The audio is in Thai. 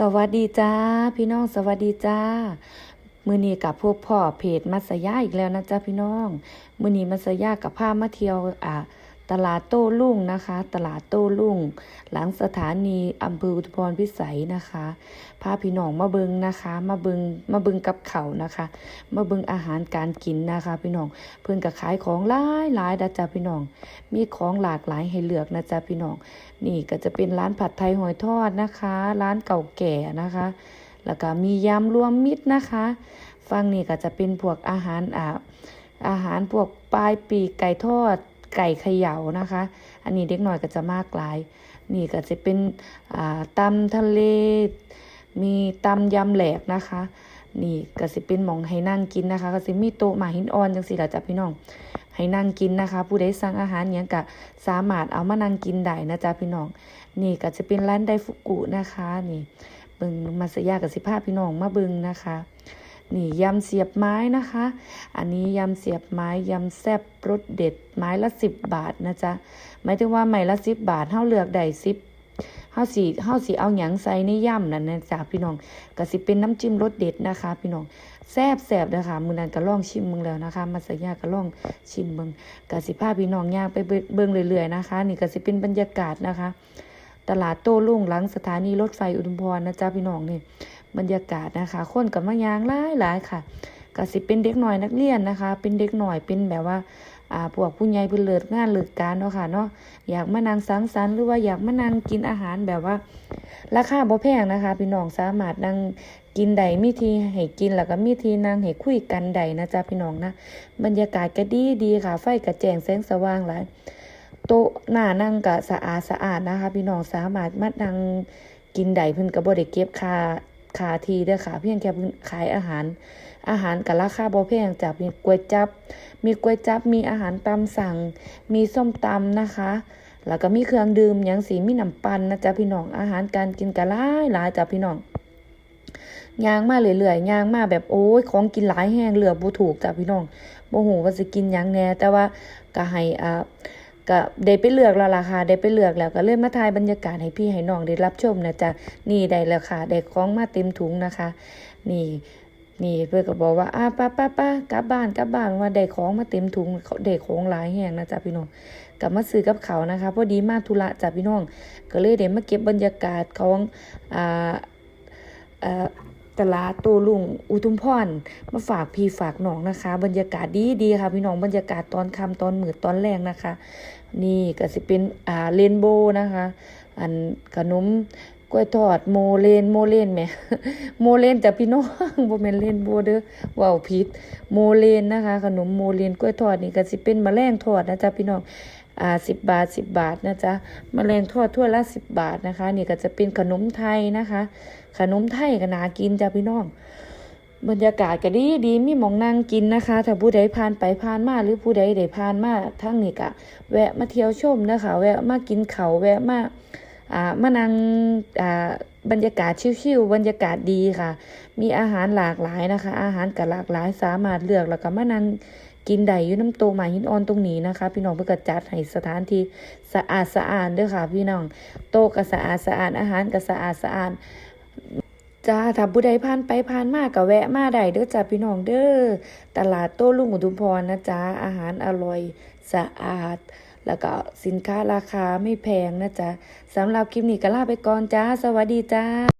สวัสดีจ้า พี่น้องสวัสดีจ้า มือนี้กับพวกพ่อเพจมัสยาอีกแล้วนะจ้าพี่น้อง มือนี้มัสยากับพามาเที่ยวอ่า ตลาดโต้รุ่งนะคะ ตลาดโต้รุ่ง หลังสถานีอำเภออุทุพรพิสัยนะคะพาพี่น้องมาเบิงนะคะ มาเบิงมาเบิงกับเขานะคะ มาเบิงอาหารการกินนะคะ พี่น้องเพื่อนก็ขายของหลายหลายนะจ๊ะพี่น้อง มีของหลากหลายให้เลือกนะจ๊ะพี่น้อง นี่ก็จะเป็นร้านผัดไทยหอยทอดนะคะ ร้านเก่าแก่นะคะ แล้วก็มียำรวมมิตรนะคะฟังนี่ก็จะเป็นพวกอาหารอ่าอาหารพวกปลายปีกไก่ทอด ไก่เขย่านะคะ อันนี้เด็กหน่อยก็จะมากหลาย นี่ก็จะเป็นตำทะเล มีตำยำแหลกนะคะ นี่ก็สิเป็นหมองให้นั่งกินนะคะ ก็สิมีโต๊ะหมาหินอ่อนจังสิล่ะจ้ะพี่น้องให้นั่งกินนะคะ ผู้ใดสั่งอาหารเนี้ยก็สามารถเอามานั่งกินได้นะจ๊ะพี่น้อง นี่ก็จะเป็นร้านไดฟุกุนะคะ นี่เบิงมาสยากับสิภาพี่น้องมาเบิงนะคะ นี่ยำเสียบไม้นะคะ อันนี้ยำเสียบไม้ยำแซ่บรสเด็ดไม้ละสิบบาทนะจ๊ะหมายถึงว่าไม้ละสิบบาทเท่าเลือกได้สิบเฮาสีเฮาสีเอาหยังใส่ในย่ำนั่นนะจ๊ะพี่น้องก็สิเป็นน้ำจิ้มรสเด็ดนะคะ พี่น้องแซ่บแซ่บนะคะมือนั้นก็ลองชิมมึงแล้วนะคะ มาสยาก็ลองชิมเบิงก็สิพาพี่น้องย่างไปเบิ่งเรื่อยๆนะคะ นี่ก็สิเป็นบรรยากาศนะคะ ตลาดโต้รุ่งหลังสถานีรถไฟอุดมพรนะจ๊ะพี่น้องนี่ บรรยากาศนะคะ คนกับมายางหลายหลายค่ะก็สิเป็นเด็กหน่อยนักเรียนนะคะ เป็นเด็กหน่อยเป็นแบบว่าอ่าพวกผู้ใหญ่เพิ่นเลิกงานเลิกการเนาะค่ะเนาะอยากมานั่งสังสรรค์หรือว่าอยากมานั่งกินอาหารแบบว่า ราคาบ่แพงนะคะพี่น้องสามารถนั่งกินใดมีทีให้กินแล้วก็มีทีนั่งให้คุยกันใดนะจ๊ะพี่น้องนะบรรยากาศก็ดีดีค่ะ ไฟก็แจงแสงสว่างหลายโต๊ะหน้านั่งก็สะอาดสะอาดนะคะ พี่น้องสามารถมานั่งกินใดเพิ่นก็บ่ได้เก็บค่า ค่าทีเด้อค่ะ เพียงแค่ขายอาหาร อาหารก็ราคาบ่แพงจ้ะมีก๋วยจับ มีก๋วยจับมีอาหารตามสั่ง มีส้มตำนะคะ แล้วก็มีเครื่องดื่มหยังสีมีน้ำปั่นนะจ๊ะพี่น้องอาหารการกินก็หลายหลายจ้ะพี่น้องย่างมาเรื่อยๆย่างมาแบบโอ้ยของกินหลายแห้งเหลือบ่ถูกจ้ะพี่น้องบ่ฮู้ว่าสิกินหยังแน่แต่ว่าก็ให้อ่า ก็ได้ไปเลือกแล้วล่ะค่ะได้ไปเลือกแล้วก็เลยมาถ่ายบรรยากาศให้พี่ให้น้องได้รับชมนะจ๊ะนี่ได้แล้วค่ะได้ของมาเต็มถุงนะคะ นี่นี่เพื่อนก็บอกว่าอ่าป้าป้าป้ากลับบ้านกลับบ้านว่าได้ของมาเต็มถุงได้ของหลายแห่งนะจ๊ะพี่น้องกลับมาซื้อกับเขานะคะพอดีมาธุระจ้ะพี่น้อง ก็เลยได้มาเก็บบรรยากาศของอ่าอ่า ตลาดโตลุงอุทุมพรมาฝากพี่ฝากน้องนะคะ บรรยากาศดีดีค่ะ พี่น้องบรรยากาศตอนค่ำตอนมืดตอนแรงนะคะ นี่ก็สิเป็นอ่าเรนโบว์นะคะ อันขนม กล้วยทอดโมเลนโมเลนแหมโมเลนแต่พี่น้องบ่แม่นเลนโบว์เด้อว้าวผิดโมเลนนะคะ ขนมโมเลนกล้วยทอดนี่ก็สิเป็นมแมลงทอดนะจ๊ะพี่น้องอ่า10บบาท10บบาทนะจ๊ะมแมลงทอดถ้วละ10บบาทนะคะ นี่ก็จะเป็นขนมไทยนะคะ ขนมไทยก็น่ากินจ้ะพี่น้อง บรรยากาศก็ดีดีมีหมองนั่งกินนะคะ ถ้าผู้ใดผ่านไปผ่านมาหรือผู้ใดได้ผ่านมาทั้งนี้ก็แวะมาเที่ยวชมนะคะ แวะมากินเขาแวะมาอ่า มานั่งอ่าบรรยากาศชิวๆบรรยากาศดีค่ะ มีอาหารหลากหลายนะคะ อาหารก็หลากหลายสามารถเลือกแล้วก็มานั่งกินได้อยู่น้ำโตหมาหินอ่อนตรงนี้นะคะ พี่น้องเพื่อจัดให้สถานที่สะอาดสะอาดเด้อค่ะ พี่น้องโต๊ะก็สะอาดสะอาดอาหารก็สะอาดสะอาด จ้าถ้าผู้ใดผ่านไปผ่านมาก็แวะมาได้เด้อจ้าพี่น้องเด้อตลาดโต้รุ่งอุทุมพรนะจ้าอาหารอร่อยสะอาด แล้วก็สินค้าราคาไม่แพงนะจ๊ะสำหรับคลิปนี้ก็ลาไปก่อนจ้า สวัสดีจ้า